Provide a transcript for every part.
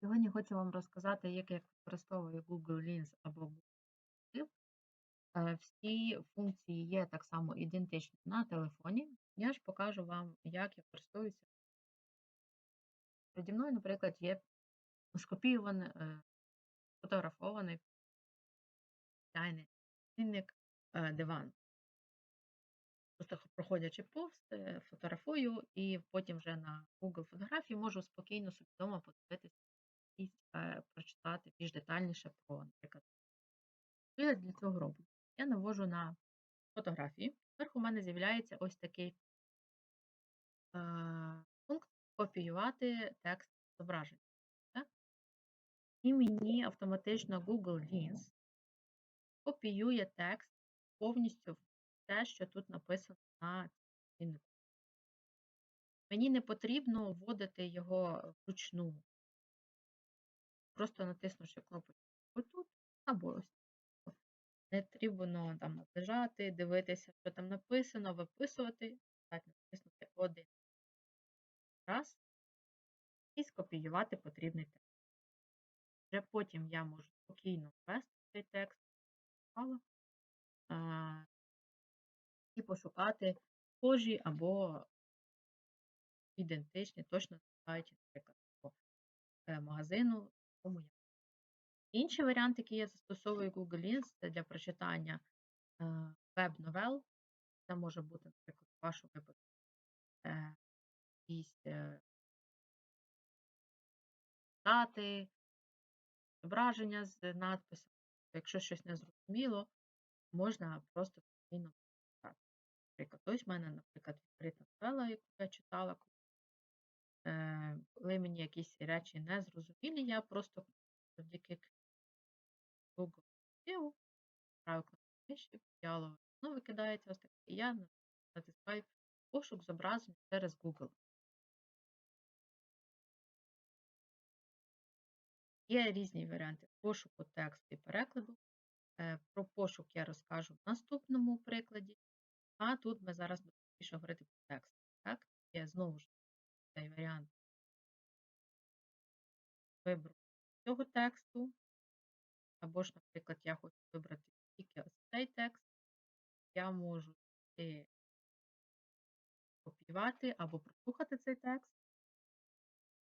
Сьогодні хочу вам розказати, як я використовую Google Lens або Google Drive. Е, Всі функції є так само ідентичні на телефоні. Я ж покажу вам, як я користуюся. Переді мною, наприклад, є скопійований, е, фотографований чайний цінник е, диван. Просто проходячи повз, фотографую, і потім вже на Google фотографії можу спокійно собі вдома подивитися і е, прочитати більш детальніше про, наприклад, що я для цього роблю. Я навожу на фотографії. Зверху у мене з'являється ось такий е, пункт копіювати текст зображення. І мені автоматично Google Lens копіює текст повністю те, що тут написано на ціннику. Мені не потрібно вводити його вручну. Просто натиснувши кнопочку отут або ось. тут. Не потрібно там наближати, дивитися, що там написано, виписувати. Достатньо натиснути один раз і скопіювати потрібний текст. Вже потім я можу спокійно ввести цей текст а, і пошукати схожі або ідентичні, точно сайті, наприклад, е, магазину, в якому я. Інший варіант, який я застосовую Google Lens, це для прочитання е, веб-новел. Це може бути, наприклад, в вашому випадку е, якісь е, дати, зображення з надписом. Якщо щось не зрозуміло, можна просто спокійно прочитати. Наприклад, ось в мене, наприклад, відкрита новела, яку я читала. Е, Коли мені якісь речі не зрозумілі, я просто завдяки Google правою кнопкою миші, діалогове викидається ось таке, і я натискаю пошук зображень через Google. Є різні варіанти пошуку тексту і перекладу. Е, Про пошук я розкажу в наступному прикладі, а тут ми зараз будемо більше говорити про текст. Так? Є знову ж цей варіант вибору цього тексту. Або ж, наприклад, я хочу вибрати тільки ось цей текст. Я можу копіювати або прослухати цей текст.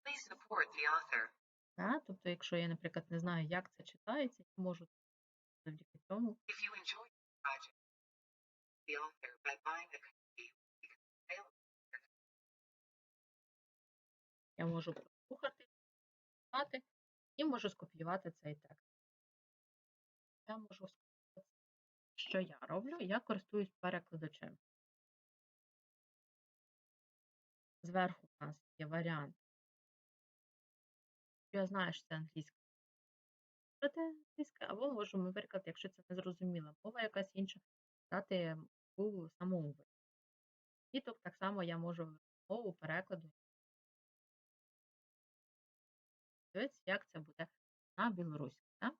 Please support the author. Та? Тобто, якщо я, наприклад, не знаю, як це читається, я можу завдяки цьому If you enjoy the project, the author by buying a copy я можу прослухати, і можу скопіювати цей текст. Я можу скопіювати. Що я роблю? Я користуюсь перекладачем. Зверху у нас є варіант. Я знаю, що це англійська. Англійська, або можу, наприклад, якщо це не зрозуміла мова якась інша, дати Google самому. І тут так само я можу мову перекладу. Дивіться, як це буде на білоруській. Так?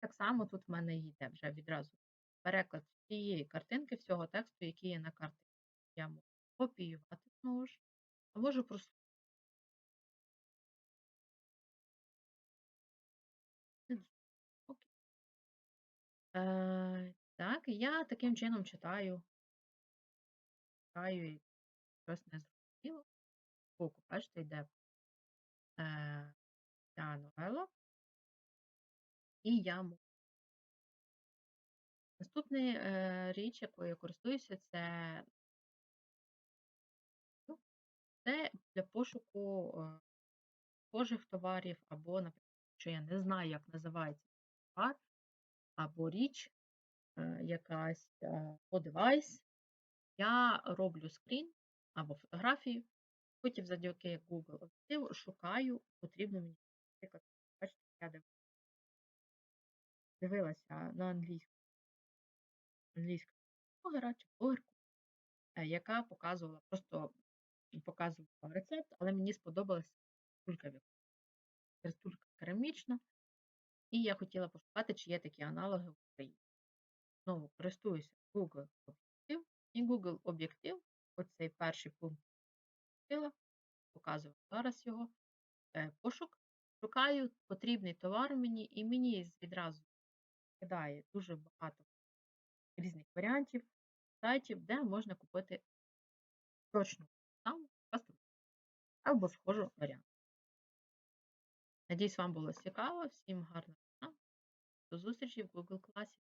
так само тут в мене йде вже відразу переклад цієї картинки, всього тексту, який є на картинці. Я можу копіювати знову ж, а можу Окей. Е, так, я таким чином читаю. Читаю і щось не зрозуміло. Бачите, йде е, ця новела. І я можу. Наступна річ, якою я користуюся, це, це для пошуку е, схожих товарів, або, наприклад, якщо я не знаю, як називається товар, або річ е, якась, або девайс, я роблю скрін або фотографію, потім завдяки Google шукаю потрібну мені, наприклад, бачите, я див- дивилася на англійську англійська блогера чи блогерку, яка показувала, просто показувала рецепт, але мені сподобалася тулька тулька керамічна, і я хотіла пошукати, чи є такі аналоги в Україні. Знову користуюся Google об'єктив, і Google об'єктив, оцей перший пункт, показую зараз його, е, пошук, шукаю потрібний товар мені, і мені відразу кидає дуже багато різних варіантів, сайтів, де можна купити точно саму каструлю або схожу варіант. Надіюсь, вам було цікаво. Всім гарного дня. До зустрічі в Google класі.